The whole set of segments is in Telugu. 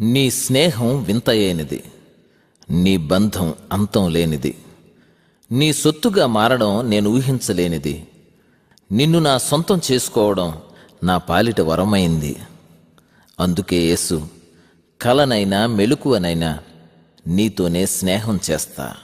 నీ స్నేహం వింతయైనది. నీ బంధం అంతం లేనిది. నీ సొత్తుగా మారడం నేను ఊహించలేనిది. నిన్ను నా సొంతం చేసుకోవడం నా పాలిట వరమైంది. అందుకే యేసు కలనైనా మెలకువనైనా నీతోనే స్నేహం చేస్తా.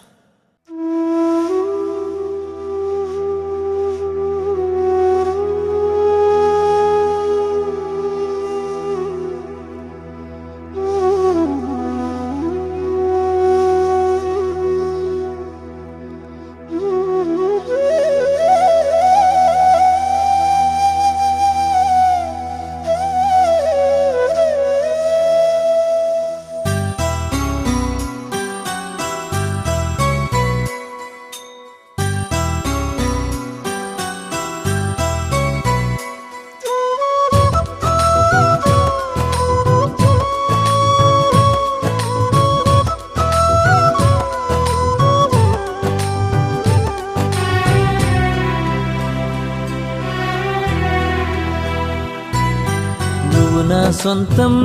సొంతం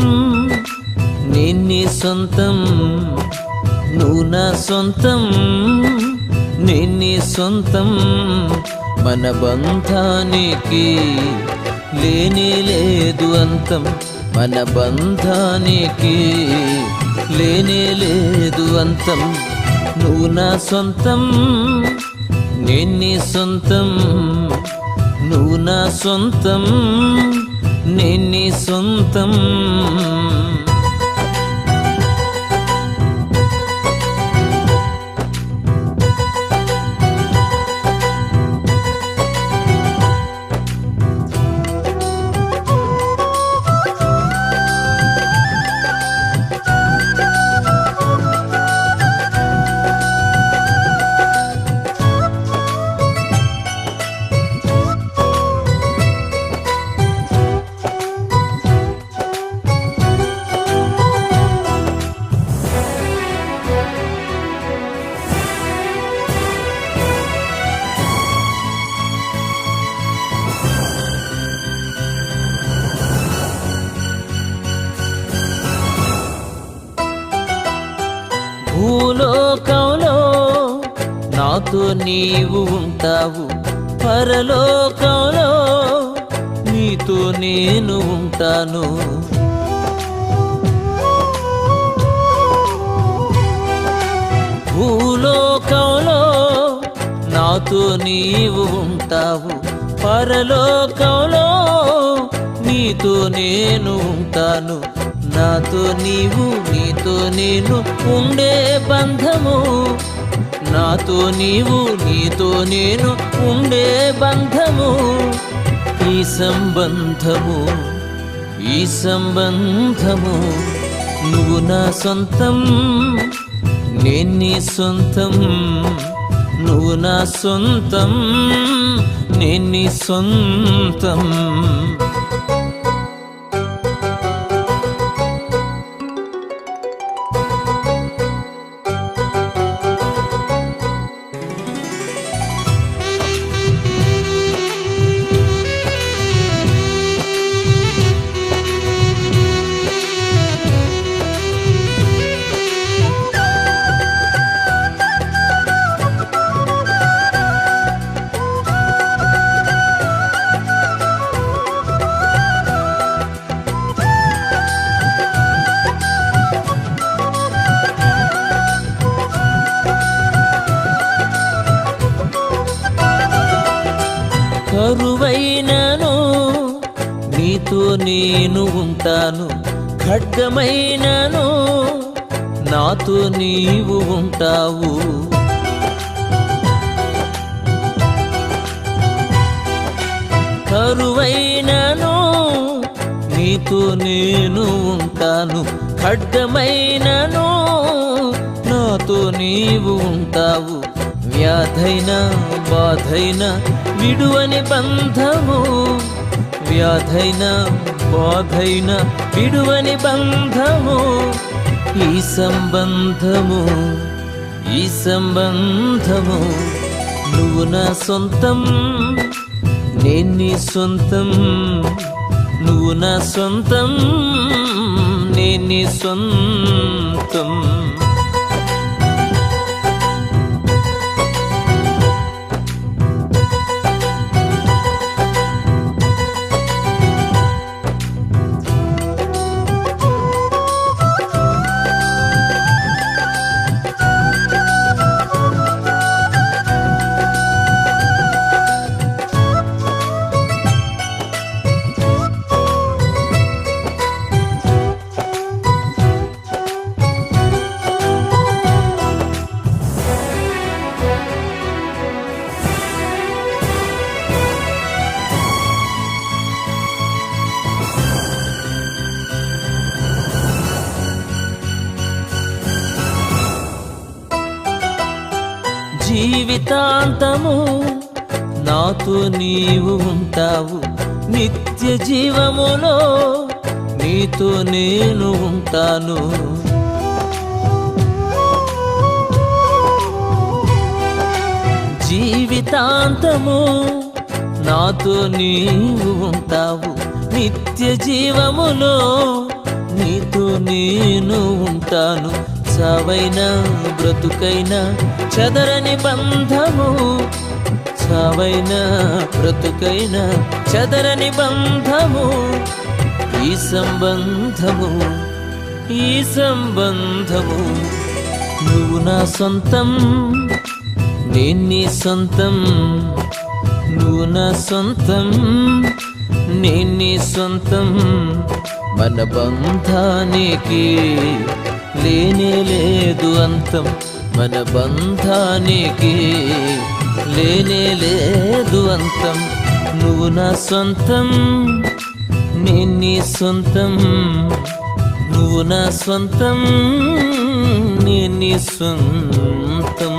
నేను నీ సొంతం నువ్వు నా సొంతం నేను నీ సొంతం. మన బంధానికి లేని లేదు అంతం. మన బంధానికి లేనే లేదు అంతం. నువ్వు నా సొంతం నేను నీ సొంతం నువ్వు నా సొంతం. నేను సొంతం నీవు ఉంటావు పరలోకంలో నీతో నేను ఉంటాను. భూలోకంలో నాతో నీవు ఉంటావు పరలోకంలో నీతో నేను ఉంటాను. నాతో నీవు నీతో నేను ఉండే బంధము నాతో నీవు నీతో నేను ఉండే బంధము. ఈ సంబంధము ఈ సంబంధము. నువ్వు నా సొంతం నేను నీ సొంతం. నువ్వు నా సొంతం నేను నీ సొంతం. ఉంటాను ఖడ్గమైనను నాతో నీవు ఉంటావు. కరువైనను నీతో నేను ఉంటాను ఖడ్గమైనను నాతో నీవు ఉంటావు. వ్యాధైన బాధైన విడువని బంధము వ్యాధైన బాధైన విడువని బంధము ఈ సంబంధము ఈ సంబంధము. నువ్వు నా సొంతం నేను నీ సొంతం. నువ్వు నా సొంతం నేను నీ సొంతం. జీవితాంతము నాతో నీవు ఉంటావు నిత్య జీవములో నీతో నేను ఉంటాను. జీవితాంతము నాతో నీవు ఉంటావు నిత్య జీవములో నీతో నేను ఉంటాను. చావైన బ్రతుకైన చదరని బంధము చావైన బ్రతుకైన చదరని బంధము. ఈ సంబంధము ఈ సంబంధము నువ్వు నా సొంతం నేను నీ సొంతం. నువ్వు నా సొంతం నేను నీ సొంతం. మన బంధానికి లేనే లేదు అంతం. మన బంధానికి లేనే లేదు అంతం. నువ్వు నా సొంతం నేను నీ సొంతం. నువ్వు నా సొంతం నేను నీ సొంతం.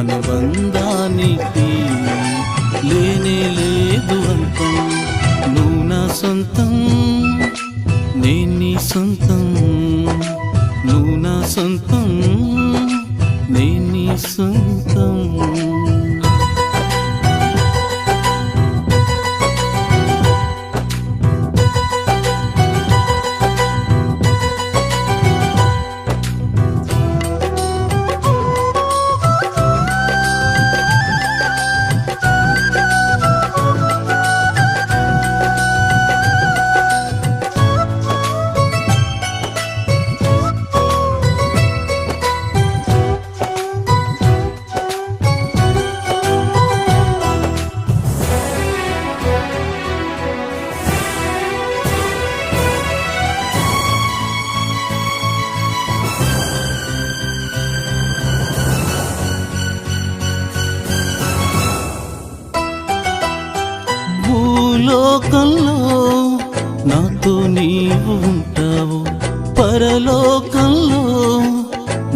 ధనబంధానికి లేనే లేదు అంతం నువ్వు నా సొంతం నేను నీ సొంతం. నువ్వు నా సొంతం నేను నీ సొంతం. లోకంలో నాతో నీవు ఉంటావు. పరలోకంలో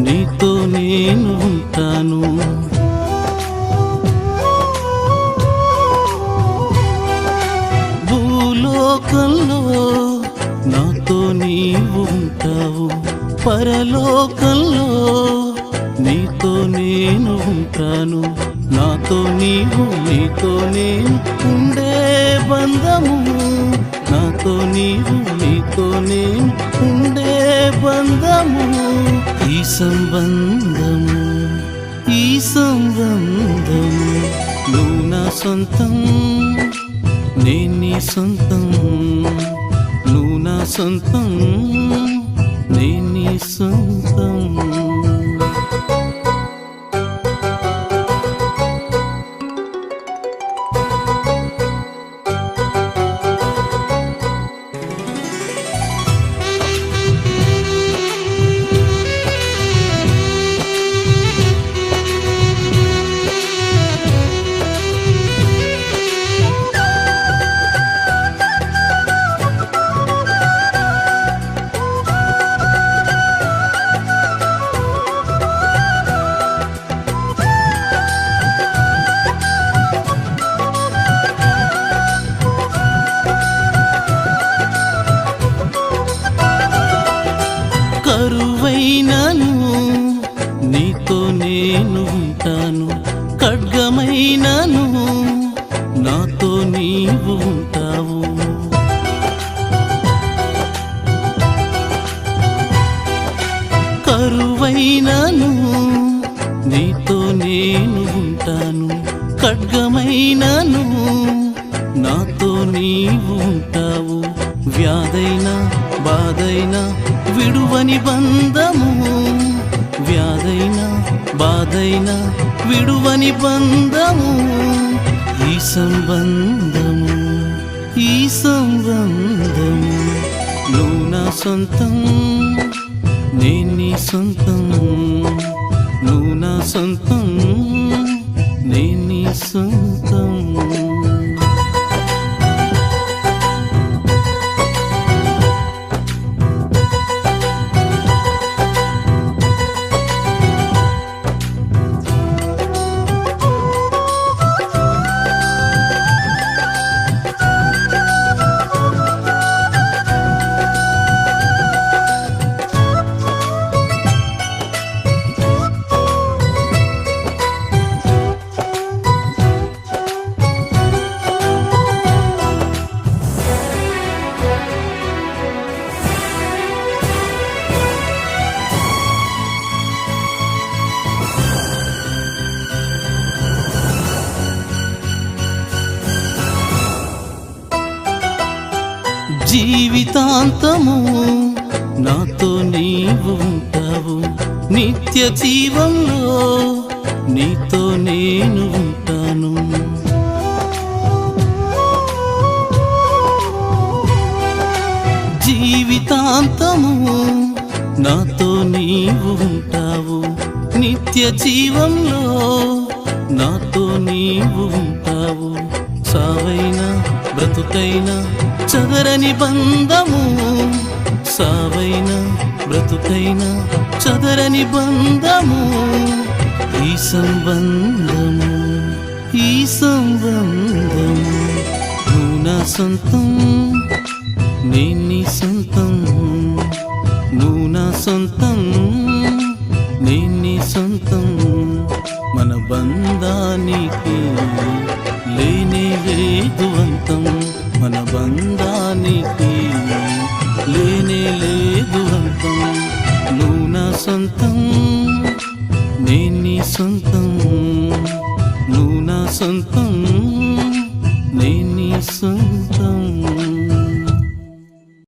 నీతో నేను ఉంటాను. భూలోకంలో నాతో నీవు ఉంటావు. పరలోకంలో నీతో నేను ఉంటాను. నాతో నీవు నీతో నేను ఉండే బంధము నాతో నీవు నీతో నేను ఉండే బంధము. ఈ సంబంధము ఈ సంబంధము నువ్వు నా సొంతం నేను నీ సొంతం. నువ్వు నా సొంతం నేను నీ సొంతం. సుఖమైనను నాతో నీవు ఉంటావు వ్యాధైన బాధైనా విడువని బంధము. వ్యాధైనా బాధైనా విడువని బంధము. ఈ సంబంధము ఈ సంబంధము. నువ్వు నా సొంతం నేను నీ సొంతం. నువ్వు నా సొంతం నేను నీ సొంతం. జీవితాంతము నాతో నీవు ఉంటావు. నిత్య జీవంలో నీతో నేను ఉంటాను. జీవితాంతము నాతో నీవు ఉంటావు. నిత్య జీవంలో నాతో నీవు ఉంటావు. సావైనా బ్రతుకైనా చదరని బంధము. సావైనా బ్రతుకైనా చదరని బంధము. ఈ సంబంధము ఈ సంబంధము. నువ్వు నా సొంతం నేను నీ సొంతం. నువ్వు నా సొంతం నేను నీ సొంతం. మన బంధానికి లేని లేదువంతం మన బంధానికి లేని లేదువంతం నువ్వు నా సొంతం నేను నీ సొంతం. నువ్వు నా సొంతం.